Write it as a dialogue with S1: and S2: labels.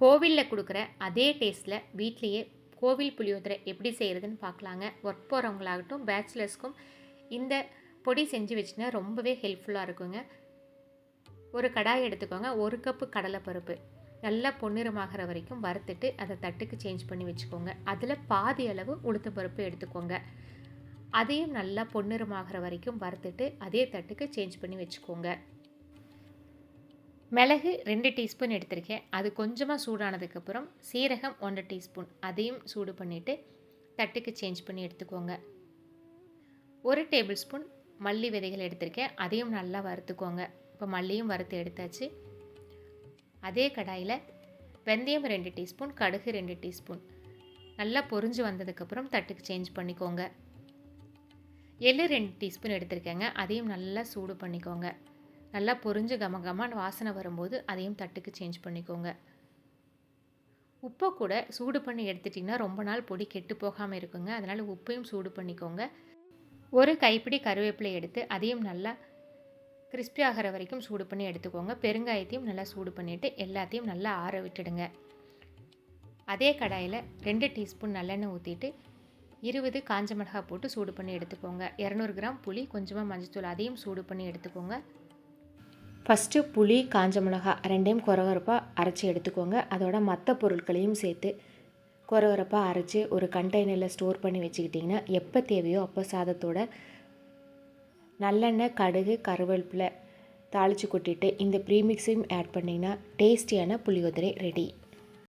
S1: கோவிலில் கொடுக்குற அதே டேஸ்ட்டில் வீட்லேயே கோவில் புளியோதரை எப்படி செய்கிறதுன்னு பார்க்கலாங்க ஒர்க் போகிறவங்களாகட்டும் பேச்சுலர்ஸ்க்கும் இந்த பொடி செஞ்சு வச்சுன்னா ரொம்பவே ஹெல்ப்ஃபுல்லாக இருக்குங்க. ஒரு கடாய் எடுத்துக்கோங்க. ஒரு கப்பு கடலைப்பருப்பு. நல்லா பொன்னிறமாகிற வரைக்கும் வறுத்துட்டு அதை தட்டுக்கு சேஞ்ச் பண்ணி வச்சுக்கோங்க. அதில் பாதி அளவு உளுத்தம் பருப்பு எடுத்துக்கோங்க. அதையும் நல்லா பொன்னிறமாகிற வரைக்கும் வறுத்துட்டு அதே தட்டுக்கு சேஞ்ச் பண்ணி வச்சுக்கோங்க. மிளகு ரெண்டு டீஸ்பூன் எடுத்திருக்கேன். அது கொஞ்சமாக சூடானதுக்கப்புறம் சீரகம் ஒன்றரை டீஸ்பூன். அதையும் சூடு பண்ணிவிட்டு தட்டுக்கு சேஞ்ச் பண்ணி எடுத்துக்கோங்க. ஒரு டேபிள் ஸ்பூன் மல்லி விதைகள் எடுத்திருக்கேன். அதையும் நல்லா வறுத்துக்கோங்க. இப்போ மல்லியும் வறுத்து எடுத்தாச்சு. அதே கடாயில் வெந்தயம் ரெண்டு டீஸ்பூன் கடுகு ரெண்டு டீஸ்பூன். நல்லா பொரிஞ்சு வந்ததுக்கப்புறம் தட்டுக்கு சேஞ்ச் பண்ணிக்கோங்க. எள்ளு ரெண்டு டீஸ்பூன் எடுத்திருக்கேங்க. அதையும் நல்லா சூடு பண்ணிக்கோங்க. நல்லா பொரிஞ்சு கம கமான்னு வாசனை வரும்போது அதையும் தட்டுக்கு சேஞ்ச் பண்ணிக்கோங்க. உப்பை கூட சூடு பண்ணி எடுத்துட்டிங்கன்னா ரொம்ப நாள் பொடி கெட்டு போகாமல் இருக்குங்க. அதனால் உப்பையும் சூடு பண்ணிக்கோங்க. ஒரு கைப்பிடி கருவேப்பிலை எடுத்து அதையும் நல்லா கிறிஸ்பி ஆகிற வரைக்கும் சூடு பண்ணி எடுத்துக்கோங்க. பெருங்காயத்தையும் நல்லா சூடு பண்ணிவிட்டு எல்லாத்தையும் நல்லா ஆற விட்டுடுங்க. அதே கடாயில் ரெண்டு டீஸ்பூன் நல்லெண்ணெய் ஊற்றிட்டு இருபது காஞ்ச மிளகாய் போட்டு சூடு பண்ணி எடுத்துக்கோங்க. இரநூறு கிராம் புளி கொஞ்சமாக மஞ்சத்தூள் அதையும் சூடு பண்ணி எடுத்துக்கோங்க. ஃபஸ்ட்டு புளி காஞ்ச மிளகா ரெண்டையும் குறவரப்பாக அரைச்சி எடுத்துக்கோங்க. அதோட மற்ற பொருட்களையும் சேர்த்து குறவரப்பாக அரைச்சி ஒரு கண்டெய்னரில் ஸ்டோர் பண்ணி வச்சுக்கிட்டிங்கன்னா எப்போ தேவையோ அப்போ சாதத்தோட நல்லெண்ணெய் கடுகு கருவேப்பிலை தாளித்து கொட்டிட்டு இந்த ப்ரீமிக்ஸையும் ஆட் பண்ணிங்கன்னா டேஸ்டியான புளியோதரை ரெடி